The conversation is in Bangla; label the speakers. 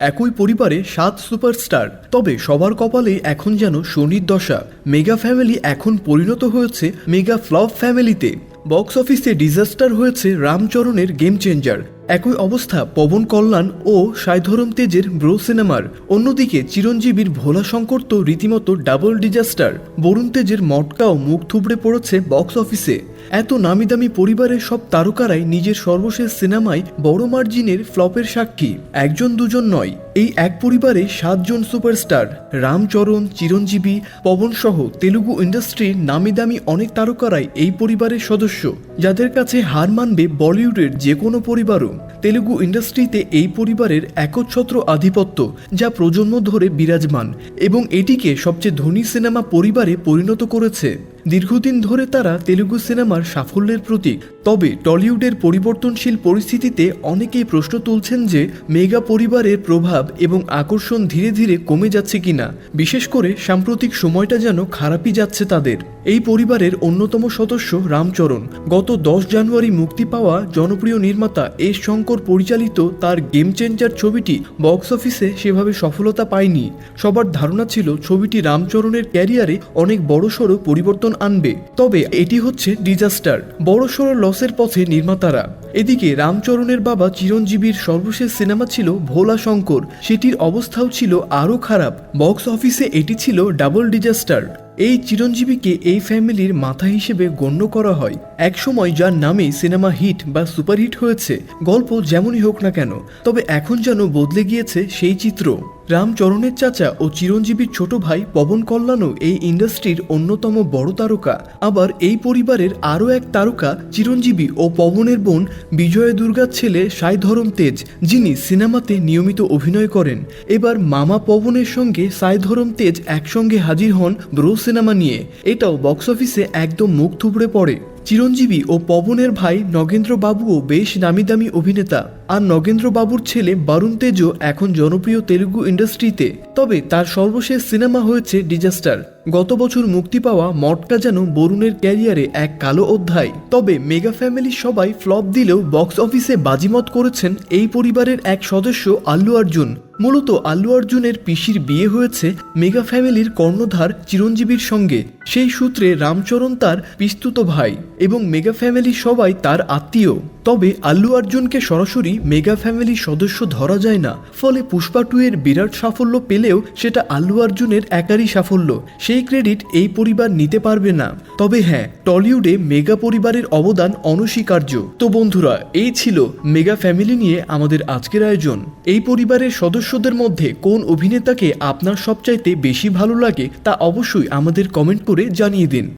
Speaker 1: একই পরিবারে সাত সুপারস্টার। তবে সবার কপালে এখন যেন শনির দশা। মেগা ফ্যামিলি এখন পরিণত হয়েছে মেগা ফ্লপ ফ্যামিলিতে। বক্স অফিসে ডিজাস্টার হয়েছে রামচরণের গেম চেঞ্জার। একই অবস্থা পবন কল্যাণ ও সাইধরম তেজের ব্রো সিনেমার। অন্যদিকে চিরঞ্জীবীর ভোলা শঙ্কর তো রীতিমতো ডাবল ডিজাস্টার। বরুণ তেজের মটকাও মুখ থুবড়ে পড়েছে বক্স অফিসে। এত নামি দামি পরিবারের সব তারকারাই নিজের সর্বশেষ সিনেমায় বড় মার্জিনের ফ্লপের সাক্ষী। একজন দুজন নয়, এই এক পরিবারে সাতজন সুপারস্টার। রামচরণ, চিরঞ্জীবী, পবন সহ তেলুগু ইন্ডাস্ট্রির নামি দামি অনেক তারকারাই এই পরিবারের সদস্য। যাদের কাছে হার মানবে বলিউডের যে কোনো পরিবারও। তেলুগু ইন্ডাস্ট্রিতে এই পরিবারের একচ্ছত্র আধিপত্য যা প্রজন্ম ধরে বিরাজমান এবং এটিকে সবচেয়ে ধনী সিনেমা পরিবারে পরিণত করেছে। দীর্ঘদিন ধরে তারা তেলুগু সিনেমার সাফল্যের প্রতীক। তবে টলিউডের পরিবর্তনশীল পরিস্থিতিতে অনেকেই প্রশ্ন তুলছেন যে মেগা পরিবারের প্রভাব এবং আকর্ষণ ধীরে ধীরে কমে যাচ্ছে কিনা। বিশেষ করে সাম্প্রতিক সময়টা যেন খারাপই যাচ্ছে তাদের। এই পরিবারের অন্যতম সদস্য রামচরণ। গত দশ জানুয়ারি মুক্তি পাওয়া জনপ্রিয় নির্মাতা এস শঙ্কর পরিচালিত তার গেম চেঞ্জার ছবিটি বক্স অফিসে সেভাবে সফলতা পায়নি। সবার ধারণা ছিল ছবিটি রামচরণের ক্যারিয়ারে অনেক বড়সড় পরিবর্তন আনবে। তবে এটি হচ্ছে ডিজাস্টার। বড়সড় লসের পথে নির্মাতারা। এদিকে রামচরণের বাবা চিরঞ্জীবীর সর্বশেষ সিনেমা ছিল ভোলা শঙ্কর। সেটির অবস্থাও ছিল আরও খারাপ। বক্স অফিসে এটি ছিল ডাবল ডিজাস্টার। এই চিরঞ্জীবীকে এই ফ্যামিলির মাথা হিসেবে গণ্য করা হয়। একসময় যার নামে সিনেমা হিট বা সুপারহিট হয়েছে। গল্প যেমনই হোক না কেন, তবে এখন যেন বদলে গিয়েছে সেই চিত্র। রামচরণের চাচা ও চিরঞ্জীবীর ছোট ভাই পবন কল্যাণও এই ইন্ডাস্ট্রির অন্যতম বড় তারকা। আবার এই পরিবারের আরও এক তারকা চিরঞ্জীবী ও পবনের বোন বিজয় দুর্গার ছেলে সাইধরম তেজ, যিনি সিনেমাতে নিয়মিত অভিনয় করেন। এবার মামা পবনের সঙ্গে সাইধরম তেজ একসঙ্গে হাজির হন ব্রো সিনেমা নিয়ে। এটাও বক্স অফিসে একদম মুখ থুবড়ে পড়ে। চিরঞ্জীবী ও পবনের ভাই নগেন্দ্রবাবুও বেশ নামি দামি অভিনেতা। আর নগেন্দ্রবাবুর ছেলে বারুণ তেজও এখন জনপ্রিয় তেলুগু ইন্ডাস্ট্রিতে। তবে তার সর্বশেষ সিনেমা হয়েছে ডিজাস্টার। গত বছর মুক্তি পাওয়া মটকা যেন বরুণের ক্যারিয়ারে এক কালো অধ্যায়। তবে মেগা ফ্যামিলি সবাই ফ্লপ দিলেও বক্স অফিসে বাজিমত করেছেন এই পরিবারের এক সদস্য আল্লু অর্জুন। মূলত আল্লু অর্জুনের পিসির বিয়ে হয়েছে মেগা ফ্যামিলির কর্ণধার চিরঞ্জীবীর সঙ্গে। সেই সূত্রে রামচরণ তার পিস্তুত ভাই এবং মেগা ফ্যামিলি সবাই তার আত্মীয়। তবে আল্লু অর্জুনকে সরাসরি মেগা ফ্যামিলির সদস্য ধরা যায় না। ফলে পুষ্পা টু এর বিরাট সাফল্য পেলেও সেটা আল্লু অর্জুনের একারই সাফল্য। সেই ক্রেডিট এই পরিবার নিতে পারবে না। তবে হ্যাঁ টলিউডে মেগা পরিবারের অবদান অনস্বীকার্য। তো বন্ধুরা, এই ছিল মেগা ফ্যামিলি নিয়ে আমাদের আজকের আয়োজন। এই পরিবারের সদস্যদের মধ্যে কোন অভিনেতাকে আপনার সবচাইতে বেশি ভালো লাগে তা অবশ্যই আমাদের কমেন্ট করে জানিয়ে দিন।